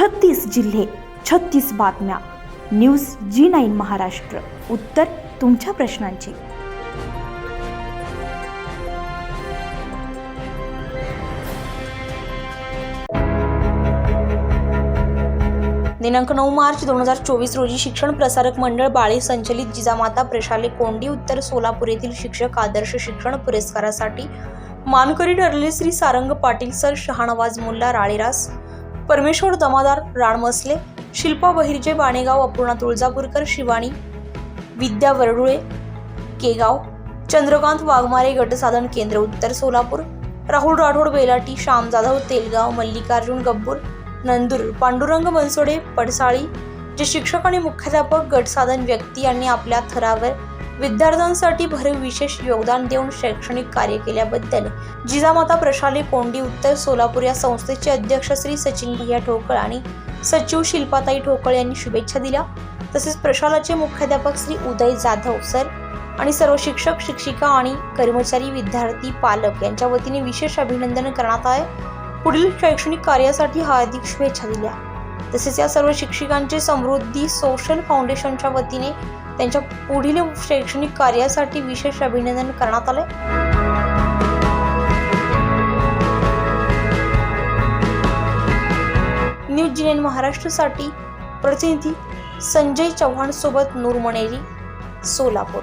छत्तीस जिल्हे छत्तीस बातम्या. News G nine Maharashtra. उत्तर तुमच्या प्रश्नांची. दिनांक नऊ मार्च दोन हजार चोवीस रोजी शिक्षण प्रसारक मंडळ बाळे संचलित जिजामाता प्रशाले कोंडी उत्तर सोलापूर येथील शिक्षक आदर्श शिक्षण पुरस्कारासाठी मानकरी ठरले श्री सारंग पाटील सर शहानवाज मुल्ला राळेरास परमेश्वर दमादार राणमसले शिल्पा बहिर्जे बाणेगाव अपूर्णा तुळजापूरकर शिवानी विद्या वरडुळे केगाव चंद्रकांत वाघमारे गटसाधन केंद्र उत्तर सोलापूर राहुल राठोड बेलाटी श्याम जाधव तेलगाव मल्लिकार्जुन गब्बूर नंदूर पांडुरंग बनसोडे पडसाळी जे शिक्षक आणि मुख्याध्यापक गटसाधन व्यक्ती यांनी आपल्या थरावर विद्यार्थ्यांसाठी भरीव विशेष योगदान देऊन शैक्षणिक कार्य केल्याबद्दल जिजामाता प्रशाली कोंडी उत्तर सोलापूर या संस्थेचे अध्यक्ष श्री सचिन भैया ठोकळ आणि सचिव शिल्पाताई ठोकळ यांनी शुभेच्छा दिल्या. तसेच प्रशालाचे मुख्याध्यापक श्री उदय जाधव सर आणि सर्व शिक्षक शिक्षिका आणि कर्मचारी विद्यार्थी पालक यांच्या वतीने विशेष अभिनंदन करण्यात आहे पुढील शैक्षणिक कार्यासाठी हार्दिक शुभेच्छा दिल्या. तसेच या सर्व शिक्षिकांचे समृद्धी सोशल फाउंडेशनच्या वतीने त्यांच्या पुढील शैक्षणिक कार्यासाठी विशेष अभिनंदन करण्यात आले न्यूज जिनेन महाराष्ट्रासाठी प्रतिनिधी संजय चव्हाण सोबत नूरमणेरी सोलापूर.